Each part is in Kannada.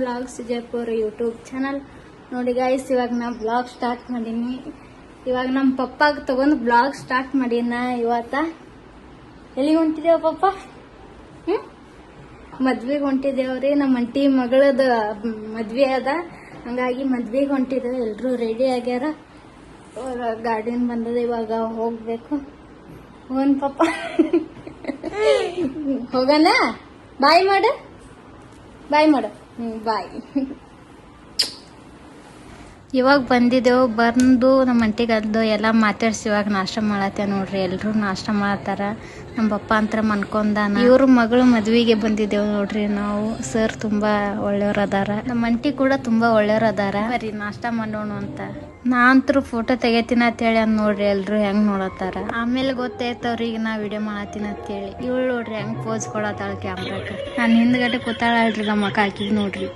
Vlogs Jayapur YouTube channel. ನೋಡಿ ಗಾಯ್ಸ್ ಇವಾಗ ನಾ ಬ್ಲಾಗ್ ಸ್ಟಾರ್ಟ್ ಮಾಡೀನಿ. ಇವಾಗ ನಮ್ಮ ಪಪ್ಪಾಗ ತಗೊಂಡು ಬ್ಲಾಗ್ ಸ್ಟಾರ್ಟ್ ಮಾಡೀನ ಇವತ್ತ. ಎಲ್ಲಿಗೆ ಹೊಂಟಿದೇವ ಪಪ್ಪ? ಹ್ಞೂ ಮದ್ವೆಗೆ ಹೊಂಟಿದೇವ್ರಿ ನಮ್ಮ ಅಂಟಿ ಮಗಳದ ಮದ್ವೆ ಅದ. ಹಂಗಾಗಿ ಮದ್ವೆಗೆ ಹೊಂಟಿದ್ದೇವೆ ಎಲ್ಲರೂ ರೆಡಿ ಆಗ್ಯಾರ. ಗಾರ್ಡನ್ ಬಂದದ, ಇವಾಗ ಹೋಗ್ಬೇಕು. ಹೋಗನ್ ಪಪ್ಪ. ಹೋಗಣ ಬಾಯ್ ಮಾಡು. ಬಾಯ್ ಮಾಡು. ಹ್ಞೂ ಬಾಯ್ ಇವಾಗ ಬಂದಿದ್ದೆವು, ಬಂದು ನಮ್ಮ ಅಂಟಿಗದ್ದು ಎಲ್ಲ ಮಾತಾಡ್ಸಿ ಇವಾಗ ನಾಷ್ಟ ಮಾಡತ್ತೆ ನೋಡ್ರಿ ಎಲ್ಲರೂ ನಾಷ್ಟ ಮಾಡತ್ತಾರ ನಮ್ಮ ಪಪ್ಪ ಅಂತ ಮನ್ಕೊಂಡಾನ. ಇವ್ರ ಮಗಳು ಮದ್ವಿಗೆ ಬಂದಿದ್ದೆವು ನೋಡ್ರಿ, ನಾವು ಸರ್ ತುಂಬಾ ಒಳ್ಳೆಯವ್ರ ಅದಾರ. ನಮ್ಮ ಅಂಟಿ ಕೂಡ ತುಂಬಾ ಒಳ್ಳೆಯವ್ರ ಅದಾರ. ಬರೀ ನಾಷ್ಟ ಮಾಡೋಣ ಅಂತ. ನಾ ಫೋಟೋ ತೆಗಿತೀನಿ ಅಂತೇಳಿ ಅಂದ್ ನೋಡ್ರಿ, ಎಲ್ರು ಹೆಂಗ್ ನೋಡತ್ತಾರ. ಆಮೇಲೆ ಗೊತ್ತಾಯ್ತು ಅವ್ರಿಗೆ ನಾ ವಿಡಿಯೋ ಮಾಡತ್ತೀನಿ ಅಂತೇಳಿ ಇವಳು ನೋಡ್ರಿ ಹೆಂಗ್ ಪೋಸ್ ಕೊಡತ್ತಾಳ ಕ್ಯಾಮ್ರಾಕ ನಾನು ಹಿಂದ್ಗಡೆ ಕೂತಾಳ ಅಲ್ರಿ ನಮ್ಮ ಹಾಕಿದ್ ನೋಡ್ರಿ.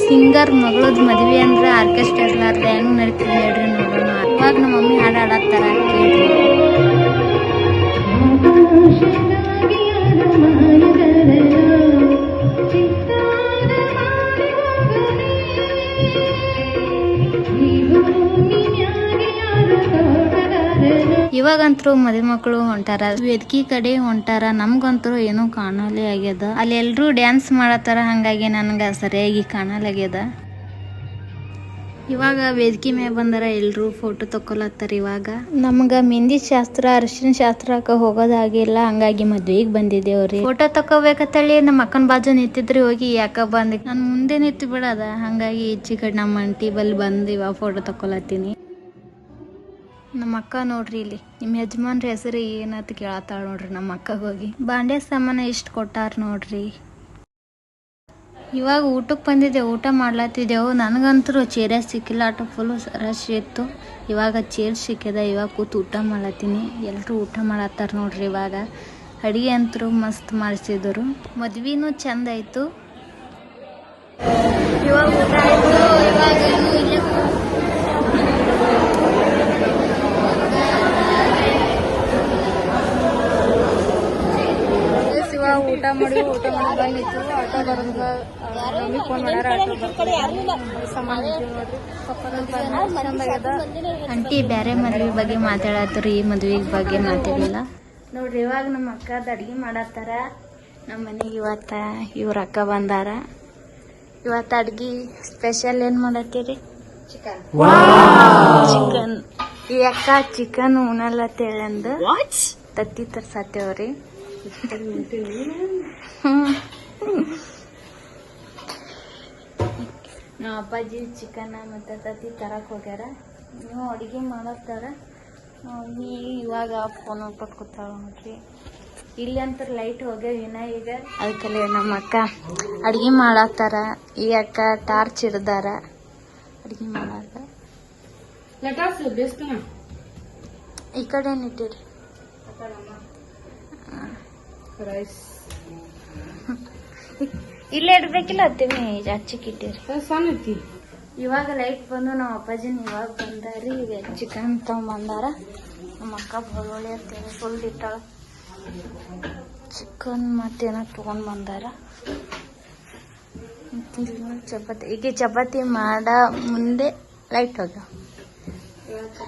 ಸಿಂಗರ್ ಮಗಳದ್ ಮದ್ವೆ ಅಂದ್ರೆ ಆರ್ಕೆಸ್ಟ್ರಾ ಇರ್ಲಾರ್ದ ಹೆಂಗ್ ನಡೀತದೆ ಹೇಳ್ರಿ ನೋಡೋಣ. ಇವಾಗ ನಮ್ಮ ಮಮ್ಮಿ ಹಾಡು ಹಾಡತ್ತಾರ ಇವಾಗಂತೂ ಮದುವೆ ಮಕ್ಕಳು ಹೊಂಟಾರ, ವೇದಿಕೆ ಕಡೆ ಹೊಂಟಾರ ನಮ್ಗಂತರೂ ಏನೂ ಕಾಣಲೇ ಆಗ್ಯದ. ಅಲ್ಲಿ ಎಲ್ರು ಡ್ಯಾನ್ಸ್ ಮಾಡತ್ತಾರ, ಹಂಗಾಗಿ ನನ್ಗೆ ಸರಿಯಾಗಿ ಕಾಣಲಾಗ್ಯದ ಇವಾಗ ವೇದಿಕೆ ಮ್ಯಾಗ ಬಂದರ, ಎಲ್ರು ಫೋಟೋ ತಕೊಲತ್ತಾರ ಇವಾಗ. ನಮ್ಗ ಮೆಹಂದಿ ಶಾಸ್ತ್ರ, ಅರಿಶಿನ ಶಾಸ್ತ್ರಕ್ಕ ಹೋಗೋದಾಗಿಲ್ಲ ಹಂಗಾಗಿ ಮದ್ವೆಗ್ ಬಂದಿದ್ದೇವ್ರಿ. ಫೋಟೋ ತಕೋಬೇಕಂತೇಳಿ ನಮ್ಮ ಅಕ್ಕನ ಬಾಜು ನಿಂತಿದ್ರಿ, ಹೋಗಿ ಯಾಕ ಬಂದ್ ನಾನು ಮುಂದೆ ನಿಂತು ಬಿಡದ, ಹಂಗಾಗಿ ಈಚೆ ಕಡೆ ನಮ್ಮ ಅಂಟಿ ಬಲ್ಲಿ ಬಂದು ಇವಾಗ ಫೋಟೋ ತಕೊಲತ್ತೀನಿ ನಮ್ಮ ಅಕ್ಕ ನೋಡ್ರಿ ಇಲ್ಲಿ. ನಿಮ್ಮ ಯಜಮಾನ್ರ ಹೆಸರು ಏನಂತ ಕೇಳತ್ತಾಳ ನೋಡ್ರಿ ನಮ್ಮ ಅಕ್ಕಗೆ ಹೋಗಿ. ಬಾಂಡೆ ಸಾಮಾನ ಎಷ್ಟು ಕೊಟ್ಟಾರ ನೋಡ್ರಿ. ಇವಾಗ ಊಟಕ್ಕೆ ಬಂದಿದ್ದೆ, ಊಟ ಮಾಡ್ಲತ್ತಿದ್ದೆವು ನನಗಂತೂ ಚೇರೇ ಸಿಕ್ಕಿಲ್ಲ. ಆಟೋ ಫುಲ್ ರಶ್ ಇತ್ತು. ಇವಾಗ ಚೇರ್ ಸಿಕ್ಕಿದ. ಇವಾಗ ಕೂತು ಊಟ ಮಾಡ್ಲತ್ತೀನಿ. ಎಲ್ಲರೂ ಊಟ ಮಾಡತ್ತಾರ ನೋಡ್ರಿ ಇವಾಗ. ಅಡಿಗೆ ಅಂತೂ ಮಸ್ತ್ ಮಾಡಿಸಿದ್ರು. ಮದ್ವಿನೂ ಚೆಂದ ಇವಾಗ ಊಟ ಆಯ್ತು. ಇವಾಗ ಇಲ್ಲೇ ಶಿವ ಊಟ ಮಾಡಿ ಊಟ ಮಾಡಿ ಬಂದಿತ್ತು. ಆಟೋ ಬರೋದು ಮಮ್ಮಿ ಫೋನ್ ಮಾಡ್ಯಾರ ಆಟೋ ಸಾಮಾನು ನೋಡ್ರಿ. ಅಂಟಿ ಬ್ಯಾರೆ ಮದ್ವೆ ಬಗ್ಗೆ ಮಾತಾಡತ್ರಿ. ಈ ಮದ್ವೆ ಬಗ್ಗೆ ಮಾತಾಡಿಲ್ಲ. ನೋಡ್ರಿ ಇವಾಗ ನಮ್ಮ ಅಕ್ಕದ ಅಡ್ಗೆ ಮಾಡತ್ತಾರ. ನಮ್ಮ ಮನೆಗೆ ಇವತ್ತ ಇವ್ರ ಅಕ್ಕ ಬಂದಾರ. ಇವತ್ತ ಅಡ್ಗಿ ಸ್ಪೆಷಲ್ ಏನ್ ಮಾಡತ್ತೀರಿ ಚಿಕನ್ ಈ ಅಕ್ಕ ಚಿಕನ್ ಉಣಲ್ಲತ್ತೇಳಂದು ತತ್ತಿ ತರ್ಸತ್ತೇವ್ರಿ. ನಮ್ಮ ಅಪ್ಪಾಜಿ ಚಿಕನ್ ಮತ್ತು ತತ್ತಿ ತರಕ್ ಹೋಗ್ಯಾರ. ನೀವು ಅಡುಗೆ ಮಾಡತ್ತಾರ? ನೀ ಇವಾಗ ಫೋನ್ ನೋಡ್ಕೊತ ಕೂತಾಳ ನೋಡ್ರಿ ಇಲ್ಲಿ ಅಂತ ಲೈಟ್ ಹೋಗ್ಯಾವ ಇನ್ನ ಈಗ. ಅದಕ್ಕಲ್ಲಿ ನಮ್ಮ ಅಕ್ಕ ಅಡುಗೆ ಮಾಡತ್ತಾರ. ಈ ಅಕ್ಕ ಟಾರ್ಚ್ ಹಿಡ್ದಾರ. ಅಡ್ಗೆ ಮಾಡಾಕ. ಈ ಕಡೆ ನಿಟ್ಟಿರಿ ಇಲ್ಲೇ ಇಡ್ಬೇಕಿಲ್ಲ ಫೋನ್ ಐತಿ ಇವಾಗ ಲೈಟ್ ಬಂದು ನಮ್ಮ ಅಪ್ಪಾಜಿನ ಇವಾಗ ಬಂದಾರಿ ಈಗ ಚಿಕನ್ ತಗೊಂಬಂದಾರ. ನಮ್ಮ ಅಕ್ಕ ಬಳ್ಳಿ ಅಂತೇಳಿ ಫುಲ್ ಇಟ್ಟಾಳ. ಚಿಕನ್ ಮತ್ತೇನ ತಗೊಂಡ್ ಬಂದಾರ ಮತ್ತ್ ಚಪಾತಿ. ಈಗ ಚಪಾತಿ ಮಾಡ ಮುಂದೆ ಲೈಟ್ ಹೋಗ್ಯಾವ ಹ್ಮ್ ಅಕ್ಕ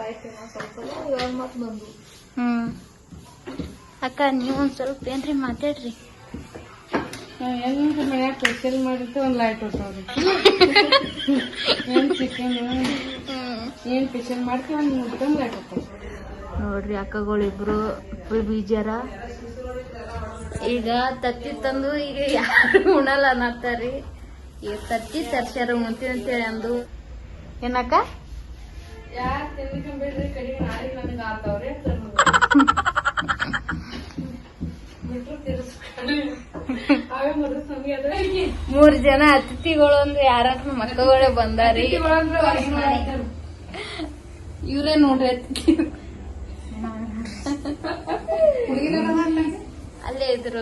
ಲೈಟ್ ಒಂದ್ ಸ್ವಲ್ಪ. ಏನ್ರಿ ಮಾತಾಡ್ರಿ. ಹೆಂಗ್ ಮನ್ಯಾಗ ಸ್ಪೆಷಲ್ ಮಾಡಿದ್ದು ಒಂದ್ ಲೈಟ್ ಹೊಟ್ಟವ್ರಿ ಏನ್ ಚಿಕನ್ ಏನ್ ಸ್ಪೆಷಲ್ ಮಾಡ್ತೀವಿ ಒಂದ್ ಲೈಟ್ ಹೊಟ್ಟವ್ ನೋಡ್ರಿ ಅಕ್ಕಗಳಿಬ್ರು ಫುಲ್ ಬೀಜಾರ. ಈಗ ತತ್ತಿ ತಂದು ಈಗ ಯಾರು ಉಣಲ್ಲ ಅನ್ನತ್ತಾರಿ ಈಗ ತತ್ತಿ ತರ್ಸ್ಯಾರ ಉಣ್ತೀನಿ ಅಂತೇಳಿ ಅಂದು. ಏನಕ್ಕ? ಯಾರು ತಿನ್ಕೊಂಡ್ಬಿಡ್ರಿ ಕಡಿಮೆ ನಾಳೆ ನನಗ ಆತವ್ರಿ ಮೂರ್ ಜನ ಅತಿಥಿಗಳು ಅಂದ್ರೆ ಯಾರ ಮಕ್ಕಳೇ ಬಂದಾರಿ? ಇವ್ರೇ ನೋಡ್ರಿ ಅತಿಥಿ. ಅಲ್ಲೇ ಇದ್ರು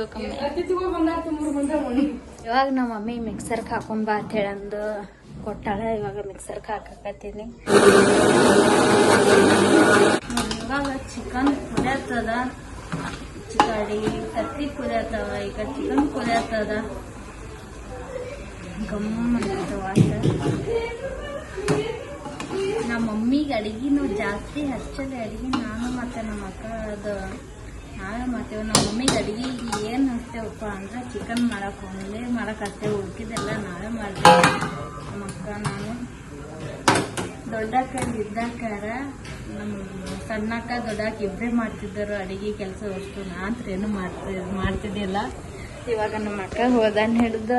ಇವಾಗ ನಮ್ಮ ಮಮ್ಮಿ ಮಿಕ್ಸರ್ಗೆ ಹಾಕೊಂಡ್ ಬಾ ಅಂತ ಹೇಳಂದು ಕೊಟ್ಟಾಳ ಇವಾಗ ಮಿಕ್ಸರ್ಗೆ ಹಾಕಕತ್ತೀನಿ. ಇವಾಗ ಚಿಕನ್ ಕುದಿಯತ್ತದ ಕತ್ತಿ ತತ್ತಿ ಕುದಿಯತ್ತವ ಈಗ ಚಿಕನ್ ಕುದಿಯತ್ತದ ಗಮ್ಮ ವಾಸ. ನಮ್ಮ ಮಮ್ಮಿಗೆ ಅಡಿಗೆನು ಜಾಸ್ತಿ ಹಚ್ಚದೆ, ಅಡಿಗೆ ನಾನು ಮತ್ತೆ ನಮ್ಮ ಅಕ್ಕ ಅದು ನಾವೇ ಮಾಡ್ತೇವೆ. ನಮ್ಮ ಮಮ್ಮಿಗೆ ಅಡಿಗೆ ಏನು ಹಚ್ತೇವಪ್ಪ ಅಂದ್ರೆ ಚಿಕನ್ ಮಾಡಕ್ಕೆ ಒಂದೇ ಮಾಡಕ್ಕೆ ಹತ್ತೇವೆ ಉಳ್ಕಿದೆಲ್ಲ ನಾವೇ ಮಾಡ್ತೇವೆ. ನಮ್ಮ ಅಕ್ಕ, ನಾನು. ದೊಡ್ಡಕ್ಕ ಇದ್ದಕ್ಕಾರ ನಮ್ಮ ಸಣ್ಣಕ್ಕ ದೊಡ್ಡಕ್ಕ ಇಬ್ಬರೇ ಮಾಡ್ತಿದ್ದರು, ಅಡಿಗೆ ಕೆಲಸ ಅಷ್ಟು ನಾತ್ರ ಏನು ಮಾಡ್ತಿ, ಮಾಡ್ತಿದ್ದಿಲ್ಲ. ಇವಾಗ ನಮ್ಮ ಅಕ್ಕ ಹೋದಾನ ಹಿಡ್ದು,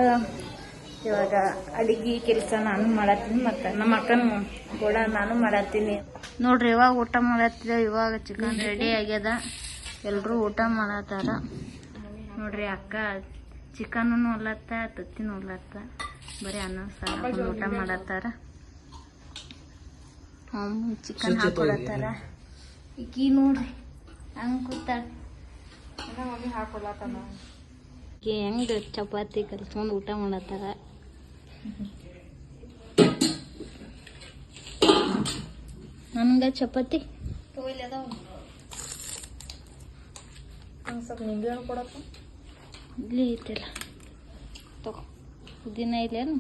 ಇವಾಗ ಅಡಿಗೆ ಕೆಲಸ ನಾನು ಮಾಡತ್ತೀನಿ ಮತ್ತು ನಮ್ಮ ಅಕ್ಕನ ಕೂಡ ನಾನು ಮಾಡತ್ತೀನಿ. ನೋಡ್ರಿ, ಇವಾಗ ಊಟ ಮಾಡತ್ತಿದ, ಇವಾಗ ಚಿಕನ್ ರೆಡಿ ಆಗ್ಯದ. ಎಲ್ಲರೂ ಊಟ ಮಾಡತ್ತಾರ. ನೋಡ್ರಿ, ಅಕ್ಕ ಚಿಕನ್ ಹೊಲತ್ತ ತತ್ತಿನೂ ಹೊಲತ್ತ ಬರೀ ಅನ್ನ ಸಾರು, ಊಟ ಮಾಡತ್ತಾರ. ಚಿಕನ್ ಹಾಕೊಳತ್ತಾರ. ಈಕಿ ನೋಡ್ರಿ ಹಂಗೆ ಕೂತಾಳ. ಮಮ್ಮಿ ಹಾಕೊಳತನ ಹೆಂಗೆ ಚಪಾತಿ ಕಲ್ಸ್ಕೊಂಡು ಊಟ ಮಾಡತ್ತಾರ ನನ್ಗ ಚಪಾತಿ? ಸ್ವಲ್ಪ ನಿಂಬೆ ಕೊಡಪ್ಪ. ಇಲ್ಲಿ ಐತಿಲ್ಲ. ತಗೋ ದಿನ ಇಲ್ಲೇನು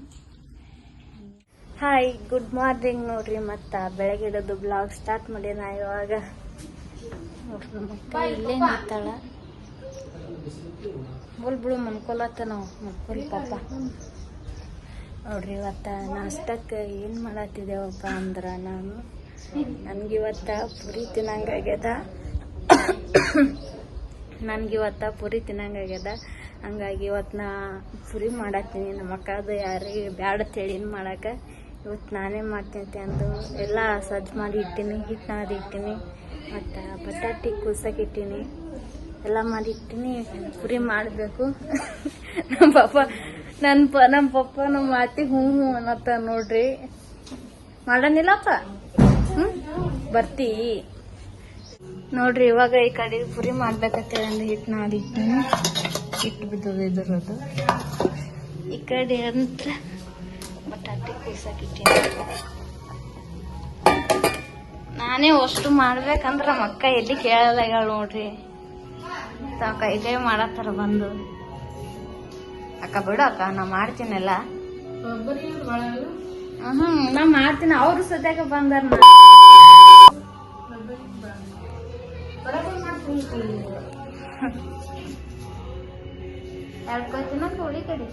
ಹಾಯ್ ಗುಡ್ ಮಾರ್ನಿಂಗ್ ನೋಡ್ರಿ ಮತ್ತ ಬೆಳಗ್ಗೆಡದು ಬ್ಲಾಗ್ ಸ್ಟಾರ್ಟ್ ಮಾಡಿ ನಾ ಇವಾಗ. ನೋಡ್ರಿ ನಮ್ಮ ಅಕ್ಕ ಇಲ್ಲೇ ನಿಂತಾಳ. ಬೋಲ್ ಬಿಡು ಮನ್ಕೊಲತ್ತ ನಾವು ಮನ್ಕೊಲ್ ಪಾಪ. ನೋಡ್ರಿ ಇವತ್ತ ನಾಷ್ಟಕ್ಕೆ ಏನು ಮಾಡತ್ತಿದ್ದೇವಪ್ಪ ಅಂದ್ರೆ ನಾನು ನನ್ಗಿವತ್ತ ಪುರಿ ತಿನ್ನಂಗಾಗ್ಯದ ನನ್ಗಿವತ್ತ ಪುರಿ ತಿನ್ನಂಗಾಗ್ಯದ ಹಂಗಾಗಿ ಇವತ್ತು ನಾ ಪುರಿ ಮಾಡತ್ತೀನಿ ನಮ್ಮ ಅಕ್ಕದು ಯಾರಿಗೆ ಬ್ಯಾಡ ತೇಳಿನ ಮಾಡಕ್ಕೆ ಇವತ್ತು ನಾನೇ ಮಾಡ್ತೀನಿ ಅಂದು ಎಲ್ಲ ಸಜ್ಜು ಮಾಡಿ ಇಟ್ಟೀನಿ ಹಿಟ್ಟು ನಾದಿ ಇಟ್ಟೀನಿ, ಮತ್ತು ಬಟಾಟಿ ಕೂಸಕ್ಕೆ ಇಟ್ಟೀನಿ. ಎಲ್ಲ ಮಾಡಿ ಇಟ್ಟೀನಿ ಪುರಿ ಮಾಡಬೇಕು. ನಮ್ಮ ಪಾಪ ನನ್ನ ಪ ನಮ್ಮ ಪಪ್ಪ ನಮ್ಮ ಮಾತಿ ಹ್ಞೂ ಹ್ಞೂ ಅನ್ನತ್ತ ನೋಡ್ರಿ. ಮಾಡನಿಲ್ಲಪ್ಪ? ಹ್ಞೂ ಬರ್ತೀ. ನೋಡ್ರಿ, ಇವಾಗ ಈ ಕಡೆ ಪುರಿ ಮಾಡ್ಬೇಕಂತೇಳಿ ಒಂದು ಹಿಟ್ಟು ನಾದಿಟ್ಟಿನಿ ಹಿಟ್ಟು ಬಿದ್ದದ ಇದರದು ಈ ಕಡೆ ಅಂತ ಬಟಾಟೆ ಕೂಸಾಕಿಟ್ಟಿನಿ ನಾನೇ ಅಷ್ಟು ಮಾಡ್ಬೇಕಂದ್ರ ಮಕ್ಕ ಎಲ್ಲಿ ಕೇಳಲ್ಲ ನೋಡ್ರಿ. ತಾವ್ ಕೈ ಮಾಡತ್ತಾರ ಬಂದು. ಅಕ್ಕ ಬಿಡು ಅಕ್ಕ, ನಾ ಮಾಡ್ತೀನಲ್ಲ. ಹ್ಮ್, ನಾ ಮಾಡ್ತೀನಿ. ಅವ್ರು ಸದ್ಯಕ್ಕೆ ಬಂದಾರ ಎರಡು ಕೊಯ್ತಿನ ಕೋಳಿ ಕಡೆ.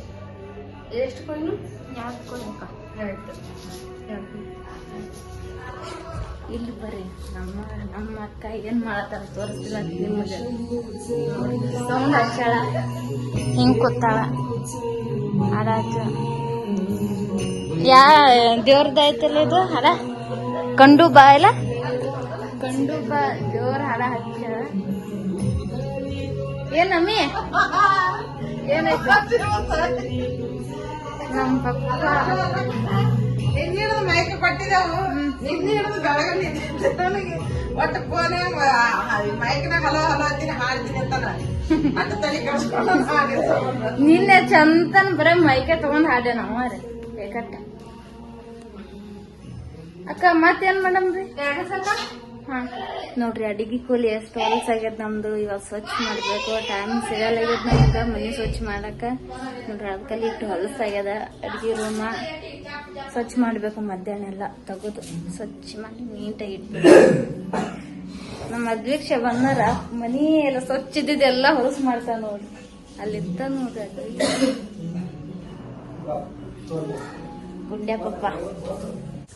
ಎಷ್ಟು ಕೊಯ್ನು ಇಲ್ಲಿ ಬರ್ರಿ. ನಮ್ಮ ನಮ್ಮ ಅಕ್ಕ ಏನ್ ಮಾಡತ್ತಾರ ತೋರಿಸ್ತಿಲ್ಲ ನಿಮಗೆ. ಸೌಂಡ್ ಹಾಕ್ಯಾಳ. ಹಿಂಗ್ ಕೂತಾಳ. ಅದಾಯ್ತು ಯಾ ದೇವ್ರದ್ದು ಐತಲ್ಲ ಇದು? ಹಾಡ ಕಂಡು ಬಾ ಇಲ್ಲ? ಕಂಡು ಬಾ ದೇವ್ರ ಹಾಡ ಹಾಕ್ಯಾಳ. ಏನಮ್ಮಿ ಏನಾಯ್ತು? ನಮ್ಮ ನಿನ್ನೆ ಮೈಕ್ ಒಟ್ಟು ಹಲೋ ಹಲೋ ಹಾಡ್ತೀನಿ ತಲೆ ನಿನ್ನೆ ಚಂದನ್ ಬರೇ ಮೈಕೆ ತಗೊಂಡ್ ಹಾಡ್ಯ ನಾವು ರೀ. ಅಕ್ಕ ಮತ್ತೇನ್ ಮಾಡಮ್ರಿ ಹಾ ನೋಡ್ರಿ, ಅಡಿಗೆ ಕೂಲಿ ಎಷ್ಟು ಹೊಲಸ್ ಆಗ್ಯದ ನಮ್ದು. ಇವಾಗ ಸ್ವಚ್ಛ ಮಾಡ್ಬೇಕು. ಟೈಮ್ ಸಿಗಲ್ಲ ಆಗ್ಯದ ನಮ್ಗೆ ಮನೆ ಸ್ವಚ್ಛ ಮಾಡಕ. ನೋಡ್ರಿ ಅದಕ್ಕಲ್ಲಿ ಇಟ್ಟು ಹೊಲಸ್ ಆಗ್ಯದ. ಅಡಿಗೆ ರೂಮ ಸ್ವಚ್ಛ ಮಾಡ್ಬೇಕು. ಮಧ್ಯಾಹ್ನ ಎಲ್ಲ ತೆಗೆದು. ಸ್ವಚ್ಛ ಮಾಡಿ ನೀಟಾಗಿ ಇಟ್ಬೇಕು ನಮ್ಮ ಮದ್ವಿಕ್ಷ ಬಂದಾರ, ಮನಿ ಎಲ್ಲ ಸ್ವಚ್ಛ ಇದ್ದಿದ್ದೆಲ್ಲ ಹೊಲಸು ಮಾಡ್ತಾ ನೋಡ್ರಿ. ಅಲ್ಲಿದ್ದ ನೋಡ್ರಿ ಗುಡ್ಡೆ ಪಪ್ಪ.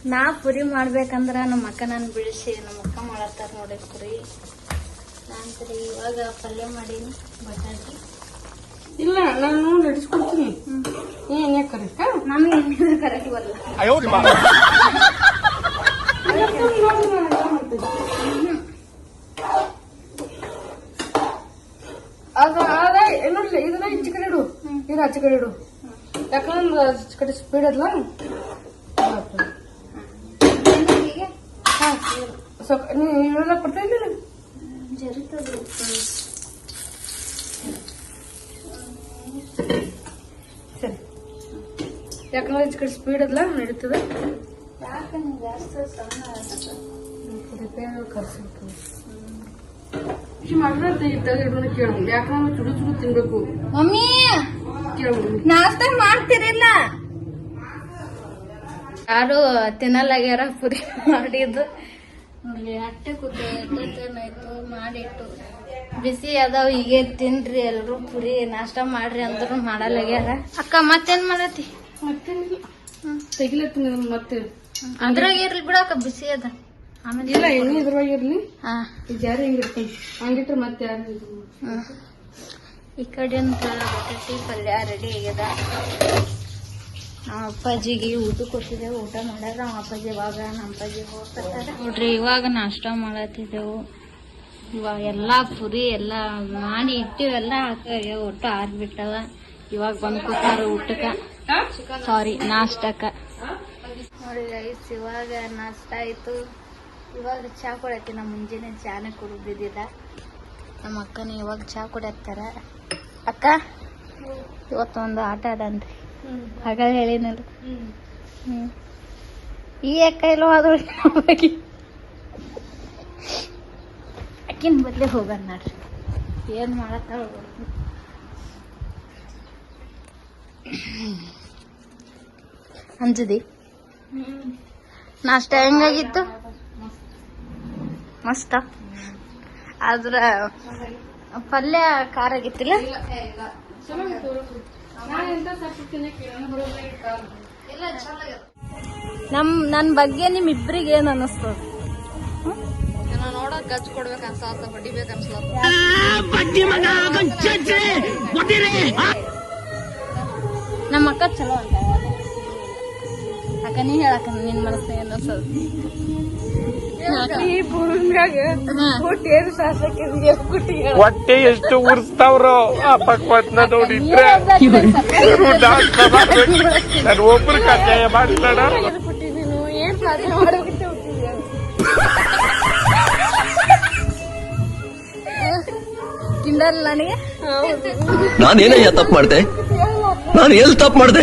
ನಾ ಪುರಿ ಮಾಡ್ಬೇಕಂದ್ರ ನಮ್ಮ ಅಕ್ಕ ನಾನು ಬಿಡಿಸಿ ನಮ್ಮ ಅಕ್ಕ ಮಾಡತ್ತಾರ ನೋಡಿ ಪುರಿ. ನಾನ್ರಿ ಇವಾಗ ಪಲ್ಯ ಮಾಡೀನಿ ಬಟಾಟಿ ಇಲ್ಲ ನಾನು ನಡೆಸ್ಕೊಡ್ತೀನಿ. ಕರೆಕ್ಟ್ ನಮಗೆ ಕರೆಕ್ಟ್ ಬರಲ್ಲ ಇದನ್ನ ಹೆಚ್ಚು ಕಡೆ ಇಡು. ಇದು ಹಚ್ಚ ಕಡೆ ಇಡು. ಯಾಕಂದ್ರೆ ಕಡೆ ಸ್ಪೀಡ್ ಅದ್ಲ ಹೀಗೆ ಹಾ ನೀವು ಇವೆಲ್ಲ ಕೊಡ್ತಾ ಇಲ್ಲ ಸರಿ ಯಾಕಂದ್ರೆ ಕಡೆ ಸ್ಪೀಡ್ ಅದ್ಲ ನಡೀತದೆ ಯಾಕಂದ್ರೆ ಚುಡು ಚುಡು ತಿನ್ಬೇಕು ಮಮ್ಮಿ ನಾಷ್ಟ ಮಾಡ್ತಿರಿಲ್ಲ ಯಾರು ತಿನ್ನಲಾಗ್ಯಾರ ಪುರಿ ಮಾಡಿದ್ದು ನೋಡ್ರಿ ಅಟ್ಟೆ ಮಾಡಿಟ್ಟು. ಬಿಸಿ ಅದಾವ ಈಗ ತಿನ್ರಿ ಎಲ್ರು ಪುರಿ ನಾಷ್ಟ ಮಾಡ್ರಿ ಅಂದ್ರು ಮಾಡಲ್ಲಾಗ್ಯಾರ. ಅಕ್ಕ ಮತ್ತೇನ್ ಮಾಡತಿ ತೆಗಿಲತ್ತೀನಿ ಮತ್ತೆ. ಅದ್ರಾಗ ಇರ್ಲಿ ಬಿಡಕ್ಕ ಬಿಸಿ ಅದ. ಆಮೇಲೆ ಇಲ್ಲ ಎಣ್ಣೆ ಇದ್ರೊಳಗೆ ಇರ್ಲಿ. ಹಾ. ಈ ಕಡೆ ಹಿಂಗಿರ್ತೀನಿ ಹಂಗಿಟ್ರೆ ಮತ್ತೆ ಯಾರು. ಈ ಕಡೆಯಿಂದ ಬಟಾಟಿ ಪಲ್ಯ ರೆಡಿ ಆಗ್ಯದ. ನಮ್ಮ ಅಪ್ಪಾಜಿಗೆ ಊಟ ಕೊಟ್ಟಿದ್ದೆವು ಊಟ ಮಾಡ್ಯಾರ ನಮ್ಮ ಅಪ್ಪಾಜಿ ಇವಾಗ ನಮ್ಮ ಅಪ್ಪಾಜಿ ಹೋಗ್ತಾರೆ ನೋಡ್ರಿ ಇವಾಗ ನಾಷ್ಟ ಮಾಡತ್ತಿದ್ದೆವು. ಇವಾಗ ಎಲ್ಲ ಪುರಿ ಎಲ್ಲ ಮಾಡಿ ಇಟ್ಟಿವೆಲ್ಲ ಹಾಕಾಗ ಒಟ್ಟು ಆರ್ಬಿಟ್ಟವ ಇವಾಗ ಬಂದು ಕೂತಾರ ಊಟಕ್ಕ. ಸಾರಿ ನಾಷ್ಟಕ್ಕ. ನೋಡಿ ರೈಸ್ ಇವಾಗ ನಾಷ್ಟ ಆಯ್ತು. ಇವಾಗ ಚಾ ಕೊಡತ್ತಿ ನಮ್ಮ ಮುಂಜಾನೆ ಚಾನೆ ಕುಡಿದಿದ್ದಿಲ್ಲ. ನಮ್ಮ ಅಕ್ಕನ ಇವಾಗ ಚಾ ಕುಡಿಯತ್ತಾರ. ಅಕ್ಕ ಇವತ್ತೊಂದು ಆಟ ಅದನ್ರಿ ಹಾಗಾಗಿ ಹೇಳಿನಲ್ಲ ಹ್ಮ್. ಈ ಅಕ್ಕ ಎಲ್ಲೋ ಆದ್ರೆ ಅಕ್ಕಿನ ಬದ್ಲೆ ಹೋಗಣ ನೋಡ್ರಿ. ಏನ್ ಮಾಡತ್ತ. ಅಂಜದಿ? ನಾಷ್ಟ ಹೆಂಗಾಗಿತ್ತು? ಮಸ್ತ. ಆದ್ರ ಪಲ್ಯ ಖಾರ ಆಗಿತ್ತಿಲ್ಲ? ನಮ್ ನನ್ ಬಗ್ಗೆ ನಿಮ್ ಇಬ್ರಿಗೆ ಏನ್ ಅನಸ್ತದ? ನೋಡಕ್ ಗಜ್ ಕೊಡ್ಬೇಕು ಅನ್ಸಾತ ಹೊಡಿಬೇಕು ಅನ್ಸ್ಲತ್ತ ನಮ್ಮ ಅಕ್ಕ ಚಲೋ ಅಂತ ಅಕ್ಕ ನೀ ಹೇಳಕ್ಕ ನಿನ್ ಮನಸ್ನ ಏನ್ ಅನ್ಸದ. ಈ ಭೂಮಿಯಾಗ ಹುಟ್ಟಿ ಏನು ಶಾಸಕ ಹೊಟ್ಟೆ ಎಷ್ಟು ಉರ್ಸ್ತಾವ್ರು ಆ ಪಕ್ವತ್ನ ನೋಡಿದ್ರೆ ನಾನು ಒಬ್ರು ಮಾಡಿಲ್ಲ ನೀನು ಏನ್ ಸಾಧನೆ ಮಾಡೋಕೆ ಹುಟ್ಟಿದ್ಯಾ ಕಿಂಡಲ್ ನನಗೆ? ನಾನೇನಯ್ಯ ತಪ್ಪು ಮಾಡ್ದೆ? ನಾನು ಎಲ್ಲಿ ತಪ್ಪು ಮಾಡ್ದೆ?